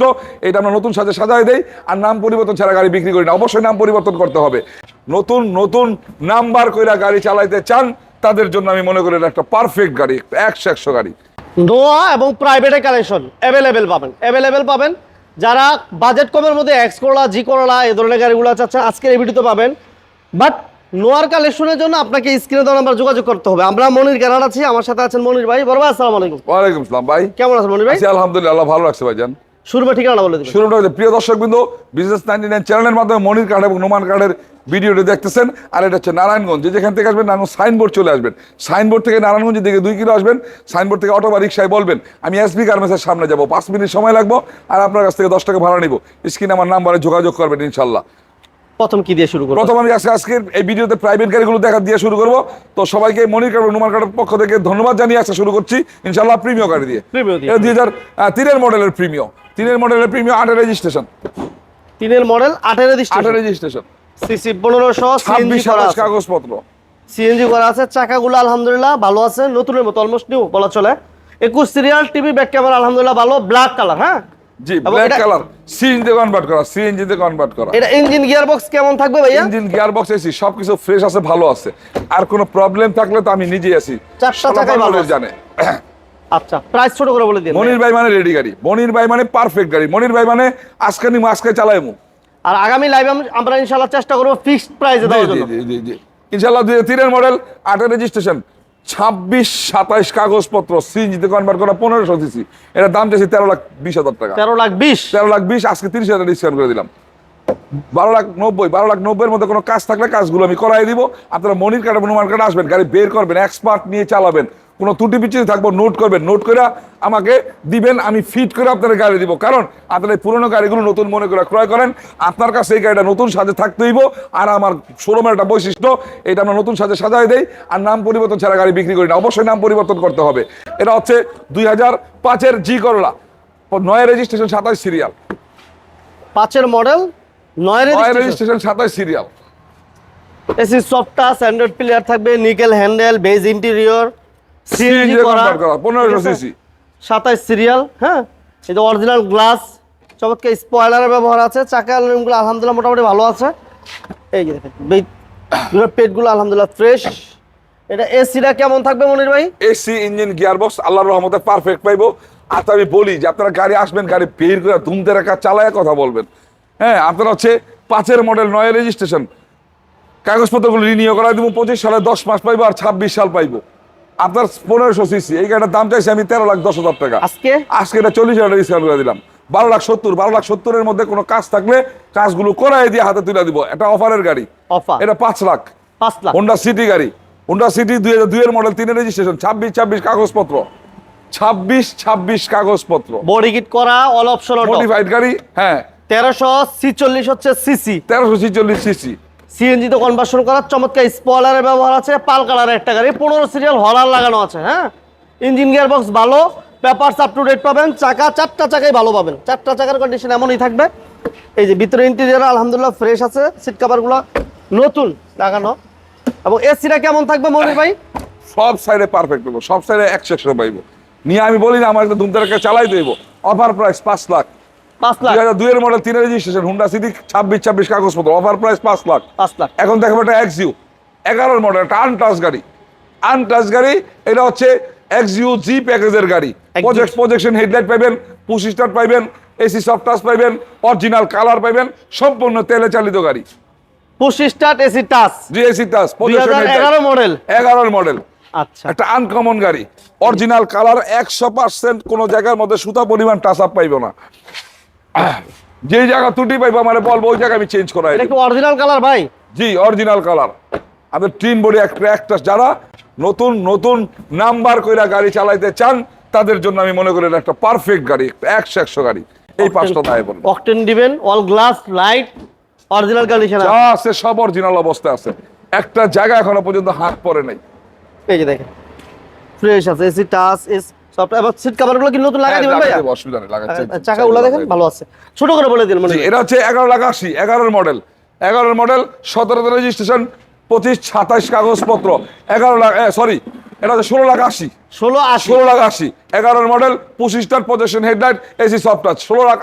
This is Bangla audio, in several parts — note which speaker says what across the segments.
Speaker 1: তো এটা আমরা নতুন সাজে সাজাই দেই আর নাম পরিবর্তন ছাড়া গাড়ি বিক্রি করি না। অবশ্যই নাম পরিবর্তন করতে হবে। নতুন নতুন নাম্বার কইরা গাড়ি চালাইতে চান তাদের জন্য আমি মনে করি একটা পারফেক্ট গাড়ি একশো একশো গাড়ি।
Speaker 2: নোয়া এবং প্রাইভেটে কালেকশন অ্যাভেলেবেল পাবেন। অ্যাভেলেবেল পাবেন যারা বাজেট কমের মধ্যে এক্স করলা জি করলা এই ধরনের গাড়িগুলো চাচ্ছেন আজকের এই ভিডিওতে পাবেন। বাট নোয়ার কালেকশনের জন্য আপনাকে স্ক্রিনে দেওয়া নাম্বার যোগাযোগ করতে হবে। আমরা মনির গ্যারার আছি আমার সাথে আছেন মনির ভাই। বড় ভাই আসসালামু আলাইকুম।
Speaker 1: ওয়ালাইকুম আসসালাম ভাই।
Speaker 2: কেমন আছেন মনির ভাই?
Speaker 1: আলহামদুলিল্লাহ ভালো রাখছে ভাইজান।
Speaker 2: শুরুতে ঠিকানা বলে দিবেন।
Speaker 1: শুরুটা প্রিয় দর্শকবৃন্দ বিজনেস নাইনটি নাইন চ্যানেলের মাধ্যমে মনির কার্ড এবং নোমান কার্ডের ভিডিওটি দেখতেছেন। আর এটা হচ্ছে নারায়ণগঞ্জ যেখান থেকে আসবেন নারায়ণগঞ্জ সাইনবোর্ড চলে আসবেন। সাইনবোর্ড থেকে নারায়ণগঞ্জের দিকে দুই কিলো আসবেন, সাইনবোর্ড থেকে অটো বা রিক্সায় বলবেন, আমি এসবি গার্মেন্টসের সামনে যাব, পাঁচ মিনিট সময় লাগবো, আর আপনার কাছ থেকে দশ টাকা ভাড়া নিব। স্ক্রিন আমার নাম্বারে যোগাযোগ করবেন ইনশাল্লাহ।
Speaker 2: প্রথম কি দিয়ে শুরু করব?
Speaker 1: প্রথম আমি আজকে আজকের এই ভিডিওতে প্রাইভেট গাড়িগুলো দেখা দিয়ে শুরু করব। তো সবাইকে মনির কার্ড নোমান কার্ডের পক্ষ থেকে ধন্যবাদ জানিয়ে আজকে শুরু করছি। ইনশাল্লাহ প্রিমিয় গাড়ি দিয়ে। এটা দুই হাজার তিনের মডেলের প্রিমিয় তিনের মডেলের প্রিমিয় আটের রেজিস্ট্রেশন
Speaker 2: তিনের মডেল আঠেরো
Speaker 1: আটের রেজিস্ট্রেশন
Speaker 2: সিসি পনেরোশো সিএনজি
Speaker 1: ছাব্বিশ কাগজপত্র।
Speaker 2: সিএনজি করা আছে চাকাগুলো আলহামদুলিল্লাহ ভালো আছে নতুনের মতো অলমোস্ট নিউ বলা চলে। একুশ সিরিয়াল টিভি ব্যাক ক্যামেরা আলহামদুলিল্লাহ ভালো ব্ল্যাক কালার হ্যাঁ?
Speaker 1: জি ব্ল্যাক কালার সিএনজি তে কনভার্ট করা সিএনজি তে কনভার্ট করা।
Speaker 2: এটা ইঞ্জিন গিয়ার বক্স কেমন থাকবে ভাইয়া?
Speaker 1: ইঞ্জিন গিয়ার বক্স এসি সবকিছু ফ্রেশ আছে ভালো আছে। আর কোনো প্রবলেম থাকলে তো আমি নিজেই আছি। সারা
Speaker 2: চাকাই ভালো
Speaker 1: জানে।
Speaker 2: আচ্ছা প্রাইস ছোট করে বলে দিন
Speaker 1: মনির ভাই মানে রেডি গাড়ি। মনির ভাই মানে পারফেক্ট গাড়ি। মনির ভাই মানে আজকে নিমু আজকে চালাইমু।
Speaker 2: আর আগামী লাইভে আমরা ইনশাআল্লাহ চেষ্টা করব ফিক্সড প্রাইসে দেওয়ার জন্য।
Speaker 1: জি জি জি। ইনশাল্লাহ দুই তিনের মডেল আটের রেজিস্ট্রেশন ছাব্বিশ সাতাইশ কাগজপত্র সিএনজিতে কনভার্ট করা পনেরোশো সিসি। এটা দাম চাইছি তেরো লাখ বিশ হাজার টাকা।
Speaker 2: তেরো লাখ বিশ?
Speaker 1: তেরো লাখ বিশ আজকে তিরিশ হাজার ডিসকাউন্ট করে দিলাম। বারো লাখ নব্বই বারো লাখ নব্বইয়ের মধ্যে কোনো কাজ থাকলে কাজগুলো আমি করাই দিব। আপনারা মনির কার্ড অনুমান কার্ড আসবেন গাড়ি বের করবেন এক্সপার্ট নিয়ে চালাবেন। কোনো ত্রুটি পিছিয়ে থাকব নোট করবেন। নোট করে আমাকে দিবেন আমি ফিট করে আপনার গাড়ি দিব। কারণ আপনার এই পুরোনো গাড়িগুলো নতুন মনে করে ক্রয় করেন আপনার কাছে এই গাড়িটা নতুন সাজে থাকতে হইব আর আমার শোরুমের একটা বৈশিষ্ট্য এটা আমরা নতুন সাজে সাজাই দেই আর নাম পরিবর্তন ছাড়া গাড়ি বিক্রি করি না। অবশ্যই নাম পরিবর্তন করতে হবে। এটা হচ্ছে দুই হাজার পাঁচের জি করলা নয় রেজিস্ট্রেশন সাতাশ সিরিয়াল
Speaker 2: পাঁচের মডেল নয় রেজিস্ট্রেশন
Speaker 1: রেজিস্ট্রেশন সাতাশ serial
Speaker 2: AC soft touch android player থাকবে nickel handle beige interior CNG করা।
Speaker 1: পনেরোশো সিসি।
Speaker 2: সাতাইশ সিরিয়াল হ্যাঁ? এটা অরিজিনাল গ্লাস চমৎকার স্পয়লারের ব্যবহার আছে। চাকা আলুমিনিয়ামগুলো আলহামদুলিল্লাহ মোটামুটি ভালো আছে। এই যে দেখেন পেটগুলো আলহামদুলিল্লাহ ফ্রেশ এটা এসিটা কেমন থাকবে মনির ভাই?
Speaker 1: এসি ইঞ্জিন গিয়ার বক্স আল্লাহর রহমতে পারফেক্ট পাইবো। আর আমি বলি যে আপনারা গাড়ি আসবেন গাড়ি বের করে ধুমতে রাখা চালায় কথা বলবেন। হ্যাঁ আপনারা হচ্ছে পাঁচের মডেল নয় রেজিস্ট্রেশন কাগজপত্রগুলো রিনিউ করা দিব পঁচিশ সালে দশ মাস পাইবো আর ছাব্বিশ সাল পাইবো। আপনার পনেরোশো সিসি এই গাড়িটার দাম চাইছি আমি তেরো লাখ দশ হাজার টাকা।
Speaker 2: আজকে?
Speaker 1: আজকে এটা চল্লিশ হাজার ডিসকাউন্ট করে দিলাম। বারো লাখ সত্তর বারো লাখ সত্তরের মধ্যে কোনো কাজ থাকলে কাজগুলো করাই দিয়ে হাতে তুলে দিব। এটা অফারের গাড়ি।
Speaker 2: অফার
Speaker 1: এটা পাঁচ লাখ।
Speaker 2: পাঁচ লাখ?
Speaker 1: হোন্ডা সিটি গাড়ি। হোন্ডা সিটি দুই হাজার দুইয়ের মডেল তিনের রেজিস্ট্রেশন ছাব্বিশ ছাব্বিশ কাগজপত্র। ছাব্বিশ ছাব্বিশ কাগজপত্র।
Speaker 2: বডি কিট করা অল অপশন
Speaker 1: মডিফাইড গাড়ি হ্যাঁ।
Speaker 2: তেরোশো ছিচল্লিশ হচ্ছে সিসি
Speaker 1: তেরোশো ছিচল্লিশ সিসি
Speaker 2: সিএনজি তে কনভার্সন করা চমৎকার স্পয়লারের ব্যবহার আছে, পাল কালারের একটা গাড়ি, পনেরো সিরিয়াল হলার লাগানো আছে হ্যাঁ? ইঞ্জিন গিয়ার বক্স ভালো পেপারস আপ টু ডেট পাবেন, চাকা চারটা চাকাই ভালো পাবেন। চারটা চাকার কন্ডিশন এমনই থাকবে। এই যে ভিতরে ইন্টেরিয়ার আলহামদুলিল্লাহ ফ্রেশ আছে সিট কাভারগুলো নতুন লাগানো। এবং এসিটা কেমন থাকবে মনির ভাই?
Speaker 1: সব সাইডে পারফেক্ট পাবো সব সাইডে একশো একশো পাইবো। নিয়ে আমি বলি না, আমার একটা ধুমতারাকে চালাই দেব। অফার প্রাইস পাঁচ লাখ।
Speaker 2: পাঁচ
Speaker 1: দুই
Speaker 2: লাখ
Speaker 1: হাজার দুইয়ের মডেল তিনের রেজিস্ট্রেশন হুন্ডা সিটি ছাব্বিশ ছাব্বিশ কাগজপত্র অফার প্রাইস পাঁচ লাখ।
Speaker 2: পাঁচ লাখ।
Speaker 1: এখন দেখো একটা এক্সিউ এগারোর মডেল একটা আনটাচ গাড়ি। আনটাচ গাড়ি এটা হচ্ছে এক্সিউ জি প্যাকেজের গাড়ি। প্রজেক্ট প্রজেকশন হেডলাইট পাইবেন পুশ স্টার্ট পাইবেন এসি সফট টাচ পাইবেন অরিজিনাল কালার পাইবেন সম্পূর্ণ তেলে চালিত গাড়ি।
Speaker 2: পুশ স্টার্ট এসি টাচ
Speaker 1: জি এসি টাচ
Speaker 2: মডেল
Speaker 1: এগারোর মডেল
Speaker 2: আচ্ছা।
Speaker 1: একটা আনকমন গাড়ি। অরিজিনাল কালার একশো পার্সেন্ট কোনো জায়গার মধ্যে সুতা পরিমাণ টাচ আপ পাইবো না। যে জায়গা ত্রুটি পাইবো আমার বলব ওই জায়গা আমি চেঞ্জ করাই
Speaker 2: এটা
Speaker 1: দেব।
Speaker 2: কি অরিজিনাল কালার ভাই?
Speaker 1: জি অরিজিনাল কালার আমাদের টিন বডি একটা একটা যারা নতুন নতুন নাম্বার কইরা গাড়ি চালাইতে চান তাদের জন্য আমি মনে করি একটা পারফেক্ট গাড়ি একশো একশো গাড়ি। এই পাঁচটা দায় বলব।
Speaker 2: অকটেন দিবেন all glass light original condition
Speaker 1: যা আছে সব অরিজিনাল অবস্থায় আছে। একটা জায়গা এখনও পর্যন্ত হাত পড়ে নাই।
Speaker 2: এই যে দেখেন। ফ্রেশ আছে এসি টাচ এস সিট কভারগুলো কি নতুন লাগাই
Speaker 1: হ্যাঁ,
Speaker 2: দিবেন ভাইয়া?
Speaker 1: অসুবিধা নেই লাগাচ্ছে
Speaker 2: চাকাগুলো দেখেন ভালো আছে। ছোট করে বলে দিন মানে।
Speaker 1: এটা হচ্ছে এগারো লাখ মডেল মডেল রেজিস্ট্রেশন পঁচিশ সাতাইশ কাগজপত্র। এগারো লাখ সরি এটা হচ্ছে ষোলো lakh model position headlight AC soft touch ষোলো লাখ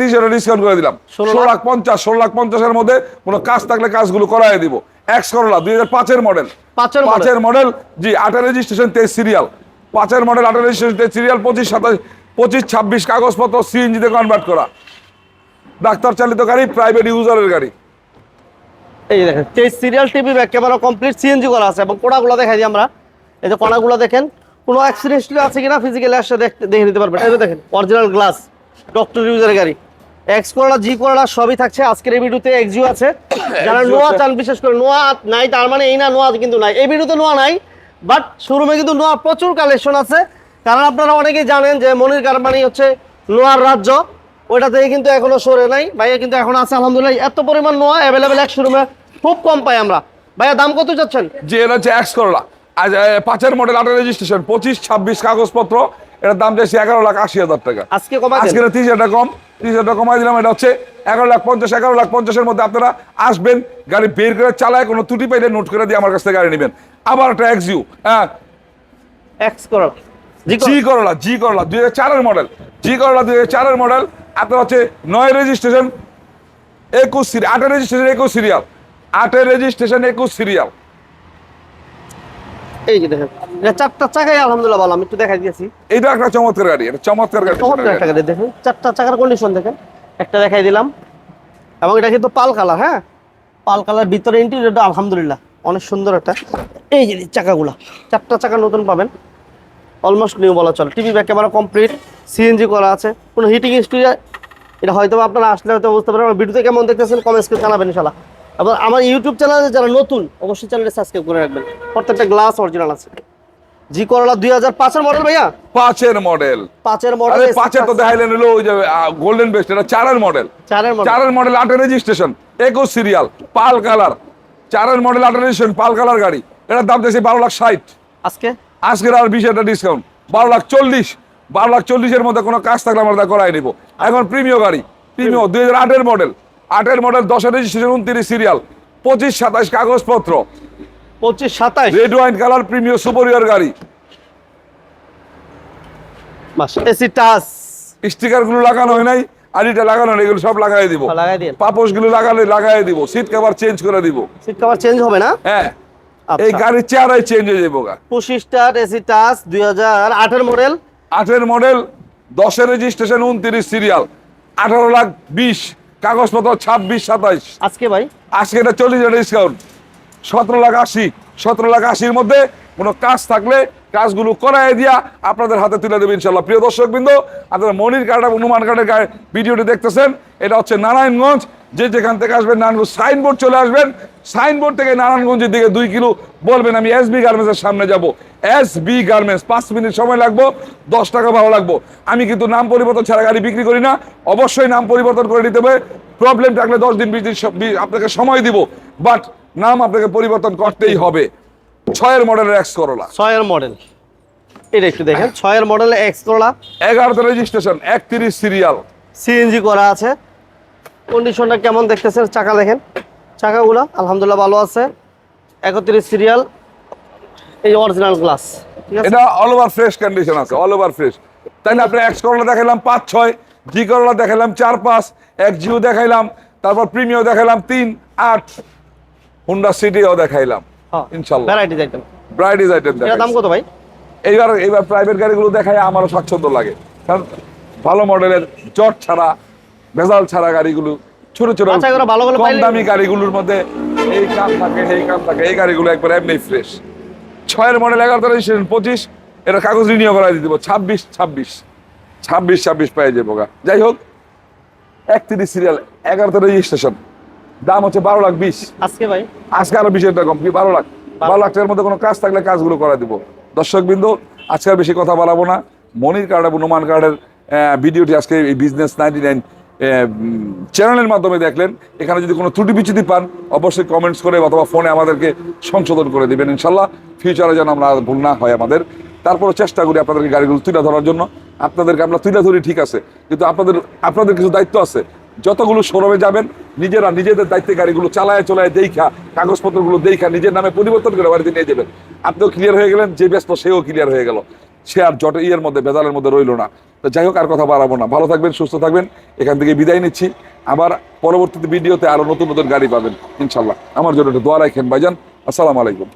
Speaker 1: তিরিশ ডিসকাউন্ট করে দিলাম। ষোলো লাখ। পঞ্চাশ ষোলো লাখ পঞ্চাশের মধ্যে কোনো কাজ থাকলে কাজগুলো করাই দিব। এক্স করোলা দুই হাজার পাঁচের মডেল
Speaker 2: পাঁচের
Speaker 1: মডেল জি আটের রেজিস্ট্রেশন তেইশ সিরিয়াল পাঁচের মডেল আটের রেজিস্ট্রেশন সিরিয়াল পঁচিশ সাতাশ পঁচিশ ছাব্বিশ কাগজপত্র সিএনজিতে কনভার্ট করা। ডাক্তার চালিত গাড়ি প্রাইভেট ইউজারের গাড়ি।
Speaker 2: এই দেখেন তেইশ serial TV camera complete CNG করা আছে এবং কোনাগুলো দেখাই দিই আমরা। এই যে কোনাগুলো দেখেন কোনো অ্যাক্সিডেন্ট আছে কিনা ফিজিক্যালি আসলে দেখতে দেখে নিতে পারবেন। এই দেখেন অরিজিনাল গ্লাস ডক্টর ইউজারের গাড়ি। এক্স করলা জি করলা সবই থাকছে। আজকের এই ভিডিওতে এক্সিও আছে। যারা নোয়া চান বিশেষ করে নোয়া নাই তার মানে এই না নোয়া কিন্তু নাই। এই ভিডিওতে নোয়া নাই বাট শোরুমে কিন্তু নোয়া প্রচুর কালেকশন আছে। কারণ আপনারা অনেকেই জানেন যে মনির কারমানি হচ্ছে নোয়ার রাজ্য। ওইটা থেকে কিন্তু এখনও সরে নাই। ভাইয়া কিন্তু এখন আছে আলহামদুলিল্লাহ। এত পরিমাণ নোয়া অ্যাভেলেবেল এক শোরুমে খুব কম পাই আমরা। ভাইয়া দাম কত চাচ্ছেন?
Speaker 1: যে এটা হচ্ছে এক্স করলা আজ পাঁচের মডেল আটের রেজিস্ট্রেশন পঁচিশ ছাব্বিশ কাগজপত্র। এটার দাম চাইছি এগারো লাখ আশি হাজার টাকা।
Speaker 2: আজকে কমাই
Speaker 1: আজকে তিরিশ হাজার কম। তিরিশ হাজার টাকা কমাই দিলাম এটা হচ্ছে এগারো লাখ পঞ্চাশ এগারো লাখ পঞ্চাশের মধ্যে আপনারা আসবেন গাড়ি বের করে চালায় কোনো ত্রুটি পাইলে নোট করে দিয়ে আমার কাছ থেকে গাড়ি নেবেন। আবার একটা এক্সিউ হ্যাঁ
Speaker 2: এক্স করো। জি
Speaker 1: জি করলা জি করলা দুই হাজার চারের মডেল জি করলা দুই হাজার চারের মডেল আপনার হচ্ছে নয় রেজিস্ট্রেশন একুশ সিরিয়াল আটের রেজিস্ট্রেশন একুশ সিরিয়াল আটের রেজিস্ট্রেশন একুশ সিরিয়াল
Speaker 2: এই যে দেখেন চারটা চাকাই আলহামদুলিল্লাহ ভালো আমি একটু দেখাই দিয়েছি।
Speaker 1: এটা একটা চমৎকার গাড়ি এটা চমৎকার গাড়ি
Speaker 2: চমৎকার একটা গাড়ি। দেখুন চারটা চাকার কন্ডিশন দেখেন একটা দেখাই দিলাম। এবং এটা কিন্তু পাল কালার হ্যাঁ? পাল কালার ভিতরে ইন্টেরিয়রটা আলহামদুলিল্লাহ। অনেক সুন্দর একটা। এই যে চাকাগুলো চারটা চাকা নতুন পাবেন। অলমোস্ট নিউ বলা চলে। TV back camera complete CNG করা আছে। কোনো হিটিং হিস্ট্রি এটা হয়তো আপনারা আসলে হয়তো বুঝতে পারেন আমার ভিডিওতে কেমন দেখতেছেন কমেন্টস করে জানাবেন ইনশাল্লাহ এবং আমার ইউটিউব চ্যানেলে যারা নতুন অবশ্যই চ্যানেলটা সাবস্ক্রাইব করে রাখবেন। প্রত্যেকটা গ্লাস অরিজিনাল আছে। জি করলা দুই হাজার পাঁচের মডেল ভাইয়া?
Speaker 1: পাঁচের মডেল
Speaker 2: পাঁচের মডেল
Speaker 1: পাঁচের তো দেখাইলেন হলো ওই যে গোল্ডেন বেস্ট এটা চারের মডেল
Speaker 2: চারের মডেল
Speaker 1: চারের মডেল আটের রেজিস্ট্রেশন একুশ সিরিয়াল পাল কালার চারের মডেল রেজিস্ট্রেশন পাল কালার গাড়ি। এটার দাম দিয়েছে বারো লাখ ষাট।
Speaker 2: আজকে?
Speaker 1: আজকের আর বিশ হাজার ডিসকাউন্ট বারো লাখ চল্লিশ। বারো লাখ চল্লিশের মধ্যে কোনো কাজ থাকলে আমরা তা করাই নিব। এখন প্রিমিয় গাড়ি। প্রিমিয় দুই হাজার আটের মডেল আটের মডেল দশের রেজিস্ট্রেশন উনত্রিশ সিরিয়াল পঁচিশ সাতাশ কাগজপত্র।
Speaker 2: পঁচিশ সাতাশ?
Speaker 1: Red wine colour premium superior গাড়ি।
Speaker 2: AC touch.
Speaker 1: স্টিকারগুলো লাগানো হয় নাই। আর এটা লাগানো এগুলো সব লাগাই দিব।
Speaker 2: লাগাই দিন।
Speaker 1: পাপোশগুলো লাগালে লাগাই দিব সিট কভার চেঞ্জ করে দিব।
Speaker 2: সিট কভার চেঞ্জ হবে না?
Speaker 1: হ্যাঁ।
Speaker 2: আচ্ছা।
Speaker 1: এই গাড়ির চেহারাই চেঞ্জ হয়ে যাব গা।
Speaker 2: পঁচিশটার এসি টাচ দুই হাজার আটের মডেল
Speaker 1: আটের মডেল দশের রেজিস্ট্রেশন উনত্রিশ সিরিয়াল আঠারো লাখ বিশ কাগজপত্র ছাব্বিশ সাতাইশ।
Speaker 2: আজকে ভাই?
Speaker 1: আজকে এটা চল্লিশ ডিসকাউন্ট সতেরো লাখ আশি সতেরো লাখ আশির মধ্যে কোনো কাজ থাকলে কাজগুলো করাই দিয়া আপনাদের হাতে তুলে দেবে ইনশাল্লাহ। প্রিয় দর্শক বিন্দু আপনারা মনির কার্ড এবং হনুমান কার্ডের ভিডিওটি দেখতেছেন, এটা হচ্ছে নারায়ণগঞ্জ, যে যেখান থেকে আসবেন নারায়ণগঞ্জ সাইনবোর্ড চলে আসবেন। সাইনবোর্ড থেকে নারায়ণগঞ্জের দিকে দুই কিলো বলবেন, আমি এস বি গার্মেন্টসের সামনে যাব। এস বি গার্মেন্টস, পাঁচ মিনিট সময় লাগবো, দশ টাকা ভালো লাগবো। আমি কিন্তু নাম পরিবর্তন ছাড়া গাড়ি বিক্রি করি না, অবশ্যই নাম পরিবর্তন করে নিতে হবে। প্রবলেম থাকলে দশ দিন, বিশ দিন আপনাকে সময় দিব, বাট নাম আপনাকে পরিবর্তন করতেই হবে। ছয়ের মডেলের এক্স করোলা
Speaker 2: ছয়ের মডেল এটা একটু দেখেন ছয়ের মডেল এক্স করলা
Speaker 1: এগারোতে রেজিস্ট্রেশন একত্রিশ সিরিয়াল
Speaker 2: সিএনজি করা আছে। কন্ডিশনটা কেমন দেখতেছেন চাকা দেখেন। চাকাগুলো আলহামদুলিল্লাহ ভালো আছে। একত্রিশ সিরিয়াল এই অরিজিনাল গ্লাস
Speaker 1: এটা অল ওভার ফ্রেশ কন্ডিশন আছে অল ওভার ফ্রেশ তাই না আপনি এক্স করোলা দেখাইলাম পাঁচ ছয় জি করোলা দেখাইলাম চার পাঁচ এক জিও দেখাইলাম তারপর প্রিমিও দেখাইলাম তিন আট। হুন্ডা সিটিও দেখাইলাম।
Speaker 2: ভ্যারাইটিস আইটেম
Speaker 1: ব্রাইডিজ আইটেম
Speaker 2: এটা দাম কত ভাই?
Speaker 1: এইবার এইবার প্রাইভেট গাড়িগুলো দেখায় আমারও স্বাচ্ছন্দ্য লাগে। কারণ ভালো মডেলের জট ছাড়া ভেজাল ছাড়া গাড়িগুলো ছোট ছোট কম দামি গাড়িগুলোর মধ্যে এই কাম থাকে এই কাম থাকে এই গাড়িগুলো একবার এমনি ফ্রেশ ছয়ের মডেল এগারোতে রেজিস্ট্রেশন পঁচিশ এটা কাগজ রিনিউ করাই দিয়ে দেবো। ছাব্বিশ ছাব্বিশ। ছাব্বিশ ছাব্বিশ পেয়ে যাব যাই হোক একত্রিশ সিরিয়াল এগারোতে রেজিস্ট্রেশন দাম হচ্ছে বারো লাখ বিশ।
Speaker 2: আজকে ভাই?
Speaker 1: আজকে আরও বিশ হাজার কম কি? বারো লাখ। বারো। লাখ টাকার মধ্যে কোনো কাজ থাকলে কাজগুলো করে দিব। দর্শক বিন্দু আজকে আর বেশি কথা বলাবো না। মনির কার্ড এবং নোমান কার্ডের ভিডিওটি আজকে এই বিজনেস নাইনটি নাইন চ্যানেলের মাধ্যমে দেখলেন। এখানে যদি কোনো ত্রুটি বিচ্যুতি পান অবশ্যই কমেন্টস করে অথবা ফোনে আমাদেরকে সংশোধন করে দিবেন ইনশাল্লাহ ফিউচারে যেন আমরা ভুল না হয় আমাদের। তারপরে চেষ্টা করি আপনাদেরকে গাড়িগুলো তুলে ধরার জন্য। আপনাদেরকে আমরা তুলে ধরি ঠিক আছে। কিন্তু আপনাদের আপনাদের কিছু দায়িত্ব আছে। যতগুলো শোরুমে যাবেন, নিজেরা নিজেদের দায়িত্বে গাড়িগুলো চালায় চলায় দেখা কাগজপত্রগুলো দেখা নিজের নামে পরিবর্তন করে বাড়িতে নিয়ে যাবেন। আপনিও ক্লিয়ার হয়ে গেলেন, যে ব্যস্ত সেও ক্লিয়ার হয়ে গেল। সে আর জট ইয়ের মধ্যে বেদালের মধ্যে রইল না। তো যাই হোক, আর কথা বাড়াবো না। ভালো থাকবেন, সুস্থ থাকবেন। এখান থেকে বিদায় নিচ্ছি। আবার পরবর্তীতে ভিডিওতে আরও নতুন নতুন গাড়ি পাবেন, ইনশাল্লাহ। আমার জন্য দোয়া রাখেন, ভাইজান। আসসালামু আলাইকুম।